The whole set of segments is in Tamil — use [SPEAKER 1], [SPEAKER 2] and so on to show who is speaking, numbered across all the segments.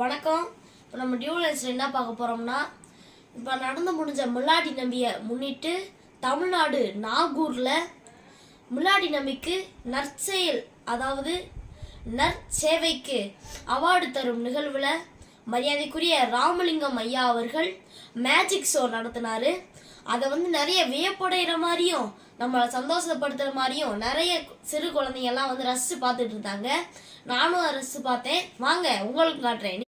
[SPEAKER 1] வணக்கம். இப்போ நம்ம டியூலன்ஸில் என்ன பார்க்க போகிறோம்னா இப்போ நடந்து முடிஞ்ச முல்லாடி நம்பியை முன்னிட்டு தமிழ்நாடு நாகூரில் முல்லாடி நம்பிக்கு நற்செயல் அதாவது நற்சேவைக்கு அவார்டு தரும் நிகழ்வில் மரியாதைக்குரிய ராமலிங்கம் ஐயா அவர்கள் மேஜிக் ஷோ நடத்தினார். அதை வந்து நிறைய வியப்படைகிற மாதிரியும் நம்மளை சந்தோஷப்படுத்துகிற மாதிரியும் நிறைய சிறு குழந்தைங்கள்லாம் வந்து ரசித்து பார்த்துட்டு இருந்தாங்க. நானும் ரசித்து பார்த்தேன். வாங்க உங்களுக்கு காட்டுறேன்.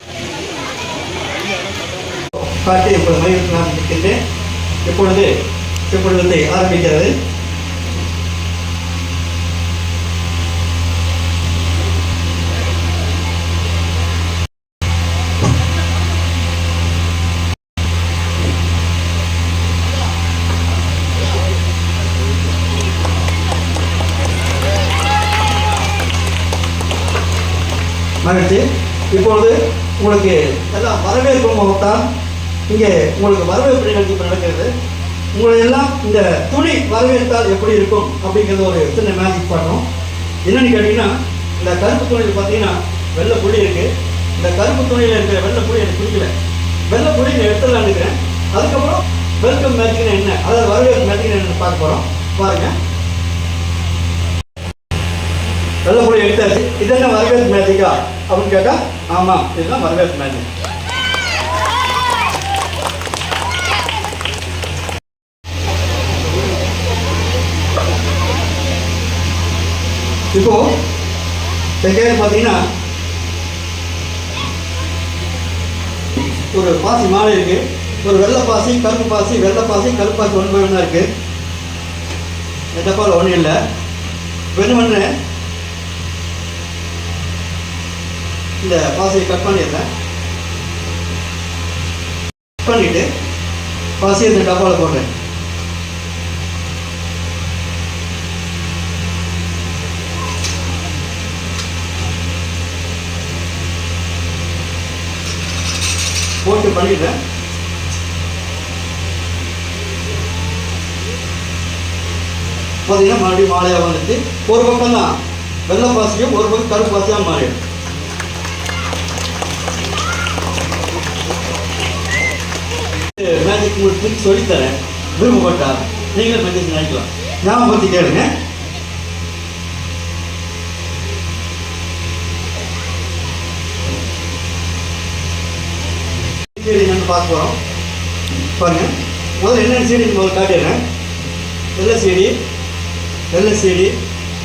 [SPEAKER 2] காட்டி இப்பொழுது மகிழ்ச்சி நான் இருக்கின்றேன் இப்பொழுது இப்பொழுது ஆரம்பிக்கிறது? மகிழ்ச்சி. இப்பொழுது உங்களுக்கு எல்லாம் வரவேற்பு முகத்தான். இங்கே உங்களுக்கு வரவேற்பு நிகழ்ச்சி நடக்கிறது. உங்களை எல்லாம் இந்த துணி வரவேற்றால் எப்படி இருக்கும் அப்படிங்கிறது ஒரு சின்ன மேஜிக் பண்ணோம் என்னன்னு கேட்டிங்கன்னா இந்த கருப்பு துணியில் பார்த்தீங்கன்னா வெள்ளை புள்ளி இருக்குது இந்த கருப்பு துணியில் இருக்கிற வெள்ளை புள்ளி எனக்கு பிடிக்கல. வெள்ளை புள்ளி நான் எடுத்துடலான்னு இருக்கிறேன் அதுக்கப்புறம் வெல்கம் மேஜிக்னா என்ன? அதாவது வரவேற்பு மேஜிக்னா என்ன பார்க்க போகிறோம் பாருங்க. வெள்ளை புள்ளி எடுத்தாச்சு. இது என்ன வரவேற்பு மேஜிக்கா அப்படின்னு கேட்டால் ஆமாம் இதுதான் வரவேற்பு மேஜிக் இப்போ செகண்ட் பார்த்தீங்கன்னா ஒரு பாசி மாலை இருக்கு. ஒரு வெள்ளை பாசி கருப்பு பாசி வெள்ளை பாசி கருப்பு பாசி ஒன்று தான் இருக்கு. இந்த பால் ஒன்றும் இல்லை. வெண்ணு ஒன்று இந்த பாசியை கட் பண்ணிடுறேன். கட் பண்ணிட்டு பாசியை இந்த டப்பாவில் போடுறேன். போட்டு பண்ணிடுறேன். பார்த்தீங்கன்னா மறுபடியும் மாலையாக வந்துட்டு ஒரு பக்கம் தான் வெள்ளை பாசியும் ஒரு பக்கம் கருப்பு பாசியாக மாறிடும். மேஜிக் உங்களுக்கு சொல்லித்தரேன். விரும்பப்பட்டார் நீங்களும் மேஜிக் நினைக்கலாம். ஞாபகம் பற்றி கேளுங்க சீடி என்னன்னு பார்க்க போகிறோம் பாருங்க. முதல்ல என்னென்ன சீடி முதல்ல காட்டிடுறேன். வெள்ளை சீடி வெள்ளை சீடி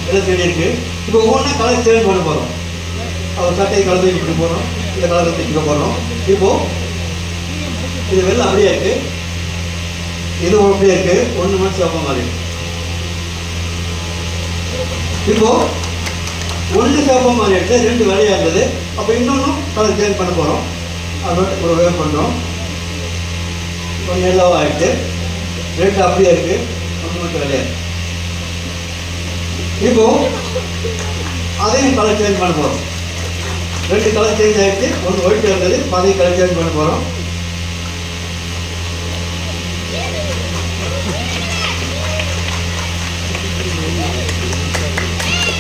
[SPEAKER 2] வெள்ளை சீடி இருக்குது இப்போ ஒவ்வொன்றா கலர் சேஞ்ச் பண்ண போகிறோம் அவர் சட்டையை கலந்து இப்படி போகிறோம் இந்த கலரை தூக்கி போடுறோம். இப்போது இது வெள்ளை அப்படியே இருக்கு. இது அப்படியே இருக்கு. ஒன்று மணி சிவப்ப மாதிரி இப்போ ஒன்று சிவப்ப மாதிரி எடுத்து ரெண்டு வேலையாக இருந்தது. அப்போ இன்னொன்றும் கலர் சேஞ்ச் பண்ண போகிறோம் அது ஒரு வேலை பண்ணுறோம் கொஞ்சம் எல்லோவாக ஆகிட்டு ரெண்டு அப்படியே இருக்குது ஒன்று மட்டும் வெள்ளையா இப்போ அதையும் கலர் சேஞ்ச் பண்ண போகிறோம் ரெண்டு கலர் சேஞ்ச் ஆகிடுச்சு ஒன்று ஒயிட் இருந்தது அதையும் கலர் சேஞ்ச் பண்ண போகிறோம்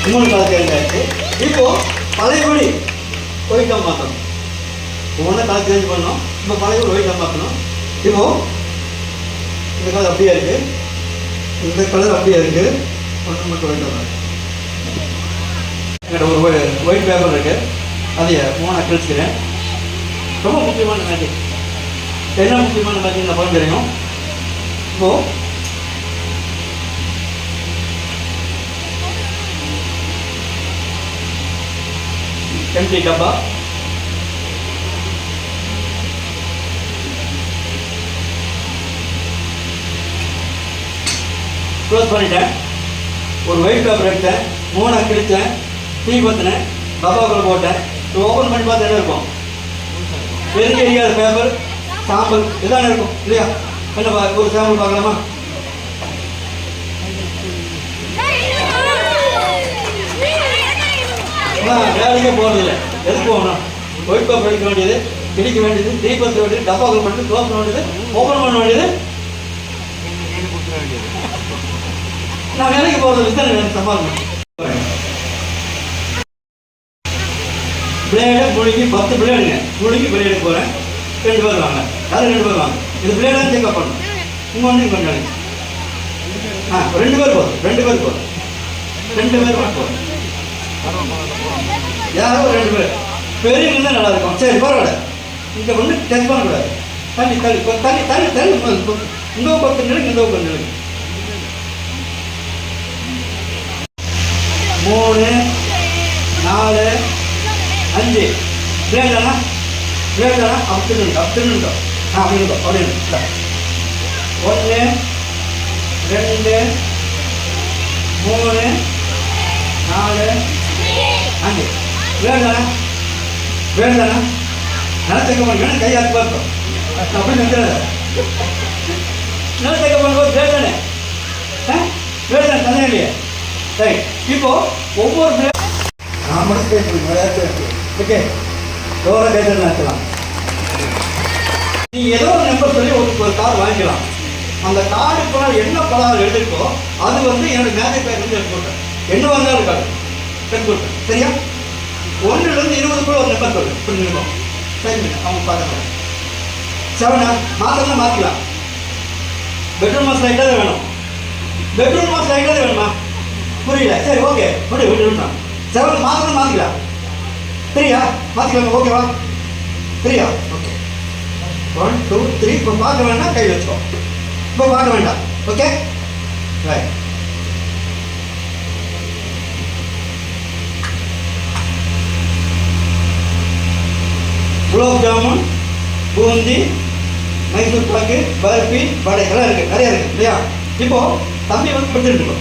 [SPEAKER 2] மூணு கலர் சேஞ்ச் ஆயிடுச்சு. இப்போ பழையபடி ஒயிட்டாக மாற்றணும் ஒவ்வொன்றா கலர் சேஞ்ச் பண்ணோம். இப்போ பழையபடி ஒயிட்டாக மாற்றணும் இப்போ இந்த கலர் அப்படியே இருக்கு. இந்த கலர் அப்படியே இருக்கு. ஒன்று மட்டும் ஒயிட்டாக மாறும் என்கிட்ட ஒரு ஒயிட் பேப்பர் இருக்கு. அதை மூணாக கிழிச்சுக்கிறேன். ரொம்ப முக்கியமான மேஜிக் என்ன முக்கியமான மேஜிக் நான் படம் தெரியும். இப்போது எம்டி டப்பா க்ளோஸ் பண்ணிட்டேன். ஒரு ஒயிட் பேப்பர் எடுத்தேன். மூணாக கிழித்தேன் தீ பற்றினேன் டப்பாக்குள்ள போட்டேன். இப்போ ஓப்பன் பண்ணி பார்த்து என்ன இருக்கும்? பெரிய எரியாத பேப்பர் சாம்பல் இதானே இருக்கும். இல்லையா? என்ன ஒரு சாம்பிள் பார்க்கலாமா? நான் வேலைக்கே போகிறதில்ல எதுக்கு போகணும்? ஒயிட் பேப்பர் எடுக்க வேண்டியது கிழிக்க வேண்டியது தீ பற்ற வேண்டியது டப்பாக்குள்ள பண்ணி க்ளோஸ் பண்ண வேண்டியது ஓப்பன் பண்ண வேண்டியது. நான் வேலைக்கு போகிறது வித்தனை எனக்கு சம்பாதிக்கணும் பிளேடை புழுங்கி பத்து பிளேடுங்க புழுங்கி பிளேடு போகிறேன் ரெண்டு பேர் வாங்க. அது ரெண்டு பேர் வாங்க. இந்த பிளேடாக செக்அப் பண்ணணும். இங்கே வந்து இங்கே கொஞ்சம் ஆ ரெண்டு பேர் போதும். ரெண்டு பேர் போதும். ரெண்டு பேர் போதும். யாரோ ஒரு ரெண்டு பேர். பெரிய இருந்தால் நல்லா இருக்கும் சரி பரவாயில்ல. இங்கே ஒன்று டெஸ்ட் பண்ணக்கூடாது. தண்ணி தள்ளி தண்ணி தள்ளி தள்ளி தள்ளி இந்த பத்து நிலைக்கு இந்த பத்து நிலைக்கு மூணு நாலு அஞ்சு. பிளேட் தானே பிளேட் தானே அப்படி நின்று அப்படி நின்றோம் ஆ அப்படி இருந்தோம் அப்படி நின்று ஒன்று ரெண்டு மூணு நாலு அஞ்சு. பிளேட் தானே பிளேட் தானே நல்லா செக் பண்ணிக்கணும் கை ஆத்து பார்த்தோம் அப்படி நிறுத்துறத நல்லா செக் பண்ணும்போது பிளேட் தானே? ஆ? பிளேட் தானே? தனியாக இல்லையா. சரி இப்போ ஒவ்வொரு பிளேட் நாம ஓகே எவ்வளோ கேட்டு நடத்தலாம்? நீ ஏதோ ஒரு நம்பர் சொல்லி ஒரு ஒரு கார் வாங்கிக்கலாம். அந்த கார்டுக்குள்ள என்ன பலகாரம் எழுதிருக்கோ அது வந்து என்னோட மேஜிக் பேக் வந்து எடுத்து கொடுத்தேன். என்ன வாங்கினாலும் கார்டு எடுத்து கொடுத்தேன். சரியா? ஒன்றுலேருந்து இருபதுக்குள்ள ஒரு நம்பர் சொல்லு. புரிஞ்சுக்கணும் சரி அவங்க பார்க்கணும் செவனா மாத்திரம் மாற்றிக்கலாம் பெட்ரூம் மாஸ் லைட்டாக வேணும். பெட்ரூம் மாஸ் லைட்டாக வேணுமா? புரியல. சரி ஓகே. விடு விடு விட்டுலாம் செவன் மாற்றணும் மாற்றிக்கலாம் சரியா மாற்றிக்கலாமா ஓகேவா? சரியா ஓகே. ஒன் டூ த்ரீ இப்போ பார்க்க வேண்டாம் கை வச்சுக்கோ. இப்போ பார்க்க வேண்டாம். ஓகே? ரைட் குலோப் ஜாமுன் பூந்தி மைசூர் பாக்கு பர்ஃபி வடை. எல்லாம் இருக்குது நிறையா இருக்குது இல்லையா? இப்போது தம்பி வந்து இப்போ திரும்பிக்கோ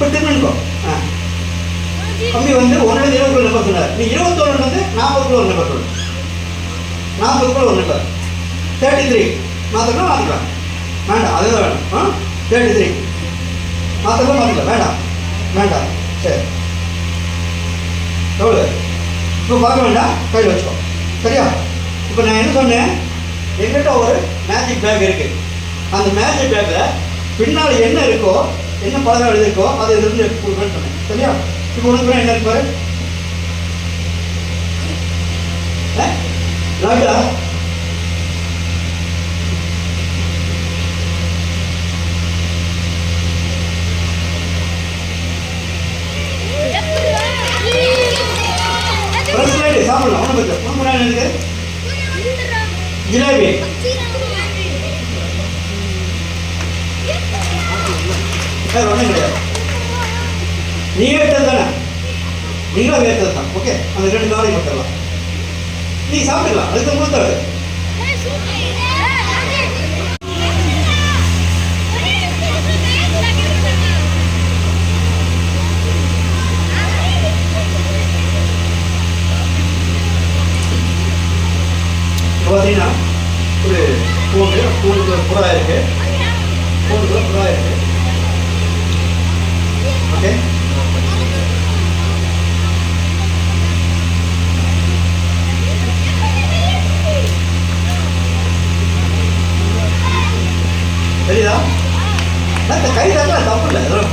[SPEAKER 2] இப்போ திரும்பிக்கோ ஆ வந்து ஒன்றுலேருந்து இருபது நம்பர் சொன்னார் நீ இருபத்தொன்னு வந்து நாற்பதுக்குள்ள ஒரு நம்பர் சொல்லு. நாற்பதுக்குள்ள ஒரு நம்பர் தேர்ட்டி த்ரீ மாற்றலாம் மாற்றிக்கலாம் வேண்டாம் அதுதான் வேணும். ஆ? தேர்ட்டி த்ரீ மாற்றலாம் மாற்றிக்கலாம் வேண்டாம். வேண்டாம். சரி. எவ்வளோ இப்போ பார்க்க வேண்டாம். கையில் வச்சுக்கோ. சரியா? இப்போ நான் என்ன சொன்னேன்? எங்கிட்ட ஒரு மேஜிக் பேக் இருக்குது அந்த மேஜிக் பேக்கில் பின்னால் என்ன இருக்கோ என்ன பழக்கம் எழுதிருக்கோ அதை இதிலிருந்து எடுத்து கொடுக்குறேன்னு சொன்னேன். சரியா? இப்போ உனக்கு என்ன இருக்கு பாரு? ஏ? லட்டா ஃப்ரெஷ் லைட்டு சாப்பிடலாம். ஒன்றும் பிரச்சனை ஜிலேபி. வேறு ஒன்றும் கிடையாது நீ வேட்டது தானே நீங்களும் வேட்டது தான் ஓகே அந்த ரெண்டு நாளைக்கு கொடுத்துடலாம் நீ சாப்பிட்டுக்கலாம். அதுக்கு கொடுத்தாரு இப்போ பார்த்தீங்கன்னா ஒரு பூண்டு பூண்டுக்கு ஒரு புறா இருக்கு பூண்டுக்கு ஒரு புறா இருக்கு ஓகே தெரியுதா நான் இந்த கை தாக்கல தப்பு இல்லை இதெல்லாம்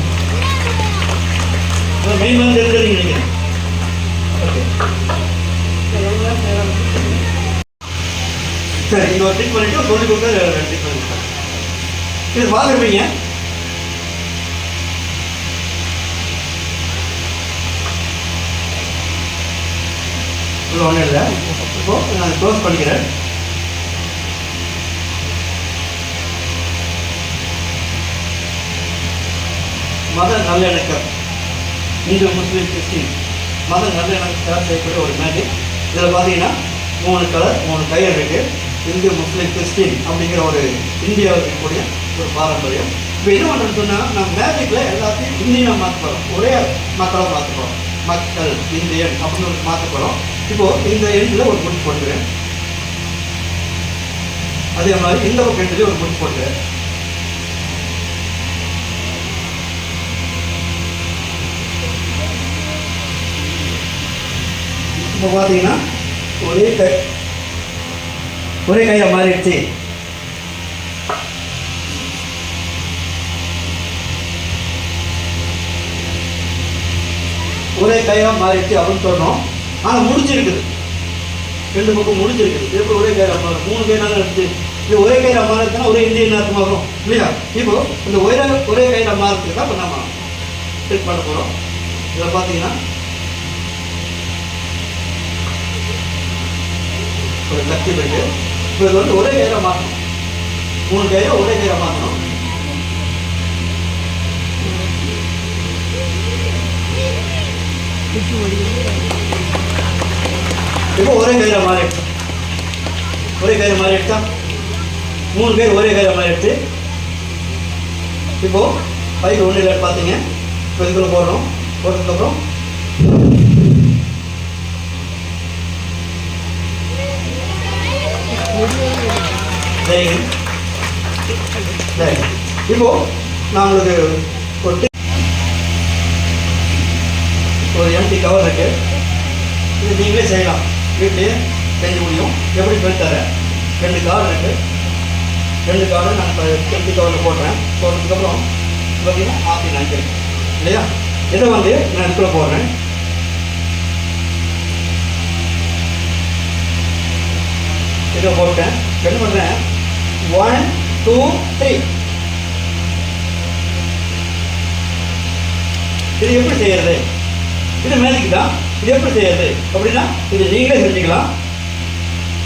[SPEAKER 2] மெயின் வந்து தெரிஞ்சு நினைக்கிறேன் ஓகே சரி இந்த ஒரு ட்ரிக் பண்ணிட்டு சொல்லி கொடுத்து ட்ரிக் பண்ணிட்டேன் இது பார்த்துருப்பீங்க ஒன்றும் இல்லை இப்போ நான் க்ளோஸ் பண்ணிக்கிறேன் மத நல்லிணக்கம். Hindu Muslim Christian. மத நல்லிணக்கத்தால் செய்யக்கூடிய ஒரு மேஜிக் இதில் பார்த்தீங்கன்னா மூணு கலர் மூணு கயிறு இருக்குது இந்து முஸ்லீம் கிறிஸ்டின் அப்படிங்கிற ஒரு இந்தியாவில் இருக்கக்கூடிய ஒரு பாரம்பரியம். இப்போ என்ன பண்ணுறோம்னு சொன்னால் நம்ம மேஜிக்கில் எல்லாத்தையும் இந்தியனாக மாற்ற போகிறோம் ஒரே மக்களாக மாற்ற போகிறோம் மக்கள் இந்தியன் அப்படின்னு ஒரு மாற்ற போகிறோம் இப்போது இந்த எண்டில் ஒரு முடிச்சு போட்டுக்கிறேன். அதே மாதிரி இந்த பக்கம் எண்ட்லேயும் ஒரு முடிச்சு போட்டுக்கிறேன். இப்போ பார்த்தீங்கன்னா ஒரே கை. ஒரே கையாக மாறிடுச்சு. ஒரே கையாக மாறிடுச்சு அப்படின்னு சொன்னோம். ஆனால் முடிஞ்சிருக்குது. ரெண்டு பக்கம் முடிஞ்சிருக்குது. இது எப்படி ஒரே கையில் மாறும்? மூணு கயிறாக எடுத்து இது ஒரே கையில் அம்மா ஒரே இந்தியன் அர்த்தமாக இல்லையா? இப்போ இந்த ஒரே ஒரே கையில் அம்மா தான் இப்போ நம்ம ட்ரீட் பண்ண போகிறோம் இதில் பார்த்தீங்கன்னா ஒரு சக்தி இருக்கு இப்போ இது வந்து ஒரே கயிறாக மாற்றணும் மூணு கயிறை ஒரே கயிறாக மாற்றணும் இப்போ ஒரே கயிறை மாறிடுச்சு ஒரே கயிறு மாறி மூணு பேர் ஒரே கயிறை மாறி எடுத்து இப்போ பைக்கு ஒன்றும் பார்த்தீங்க. இப்போ இதுக்குள்ளே போடுறோம் போட்டதுக்கப்புறம் சரிங்க சரி இப்போ நான் உங்களுக்கு ஒரு ஒரு எம்டி கவர் இருக்கு. இது நீங்களே செய்யலாம். வீட்லேயே செஞ்சு முடியும். எப்படி சொல்லி தரேன்? ரெண்டு கார்டு இருக்கு. ரெண்டு கார்டு நான் இப்போ எம்டி கவரில் போடுறேன். போடுறதுக்கப்புறம் பார்த்தீங்கன்னா ஆப்பி நாய்க்கு இல்லையா? இதை வந்து நான் இதுக்குள்ளே போடுறேன் இதை போட்டேன் என்ன பண்ணுறேன் ஒன் டூ த்ரீ இது எப்படி செய்யறது? இது மேஜிக் தான் இது எப்படி செய்யறது? அப்படின்னா இது நீங்களே செஞ்சுக்கலாம்.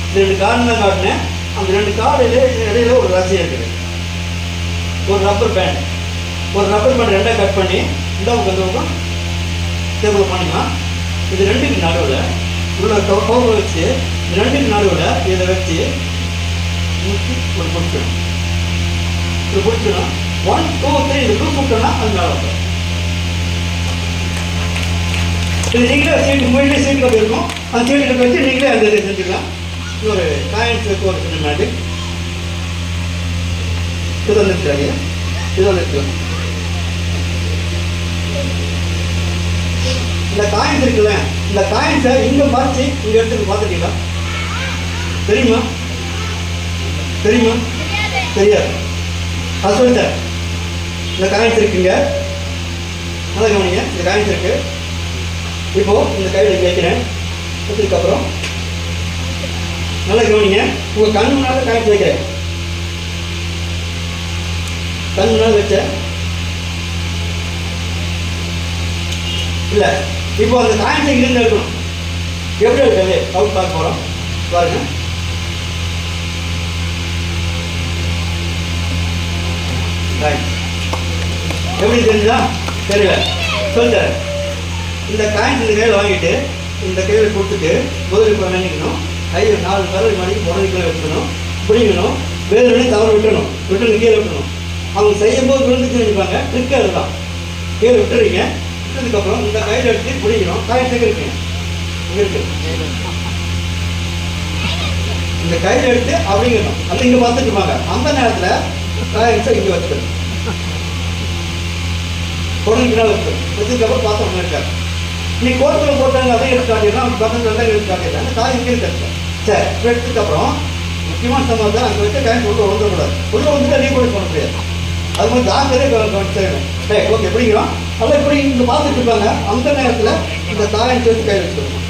[SPEAKER 2] இது ரெண்டு கார்டு தான் காட்டினேன். அந்த ரெண்டு கார்டு இடையில ஒரு ரசி இருக்குது. ஒரு ரப்பர் பேண்ட் ஒரு ரப்பர் பேண்ட் ரெண்டாக கட் பண்ணி இந்த பக்கம் இந்த பக்கம் டேபிள் பண்ணிக்கலாம். இது ரெண்டுக்கு நடுவில். உள்ள கவர் வச்சு இது ரெண்டுக்கு நடுவில் இதை வச்சு முக்கி ஒரு பிடிக்கணும் இது பிடிக்கணும் ஒன் டூ த்ரீ இது குரூப் கூப்பிட்டோம்னா அது மேலே வரும். இது நீங்களே சீட்டு உங்கள்கிட்ட சீட் கட்டு இருக்கும் அந்த சீட்டில் வச்சு நீங்களே அந்த இதை செஞ்சுக்கலாம். ஒரு காயின்ஸ் வைக்க ஒரு சின்ன மேஜிக் இது ஒன்று இது ஒன்று இந்த காயின்ஸ் இருக்குல்ல இந்த காயின்ஸை இங்கே மறைச்சி இங்கே எடுத்து பார்த்துட்டீங்களா தெரியுமா? தெரியுமா? தெரியாது. அது சொல்லிட்டேன் இந்த காயின்ஸ் இருக்குங்க. நல்லா கவனிங்க. இந்த காயின்ஸ் இருக்கு. இப்போது இந்த கையில் இங்கே வைக்கிறேன். வச்சதுக்கப்புறம் நல்லா கவனிங்க. உங்கள் கண் முன்னால் காயின்ஸ் வைக்கிறேன். கண் முன்னால் வச்சேன் இல்லை. இப்போ அந்த காய்ச்சி இருந்து எடுக்கணும் எப்படி எடுக்கிறது அவுட் பார்க்க போகிறோம் பாருங்க. எப்படி தெரிஞ்சா தெரியல. சொல்லித்தரேன் இந்த காயின் இந்த கையில் வாங்கிட்டு இந்த கையில் கொடுத்துட்டு முதல் இப்போ நினைக்கணும். ஐயோ நாலு பேர் மணிக்கு புடவைக்குள்ள வச்சுக்கணும். பிடிக்கணும் வேறு தவறு விட்டணும் விட்டு கீழே விட்டணும் அவங்க செய்யும் போது விழுந்துச்சு நினைப்பாங்க ட்ரிக் அதுதான் கீழே விட்டுறீங்க. அப்புறம் இந்த கையில் எடுத்து பிடிக்கணும் காயின் இருக்குங்க இருக்கு? இந்த கையில் எடுத்து அப்படிங்கணும் அது இங்கே பார்த்துட்டு இருப்பாங்க. அந்த நேரத்தில் காயின்ஸை இங்கே வச்சுக்கணும். பொருளுக்கு வச்சு வச்சதுக்கப்புறம் இருக்காரு நீ கோர்ட்டில் போட்டாங்க அதை எடுத்து காட்டிடுறோம் அவங்க பக்கத்தில் தான் எடுத்து காட்டிடுறாங்க காய் இங்கே இருக்காரு சரி இப்ப எடுத்ததுக்கப்புறம் முக்கியமான சம்பவம் அங்கே வச்சு காய் உள்ள வந்துடக்கூடாது உள்ள வந்துட்டு ரீகோட் பண்ண முடியாது. அது மாதிரி டாக்டரே செய்யணும் சரி ஓகே எப்படிங்கிறோம்? நல்லா இப்படி இங்கே பார்த்துட்டு இருப்பாங்க அந்த நேரத்தில் இந்த தாயம் சேர்த்து கை வச்சுக்கணும்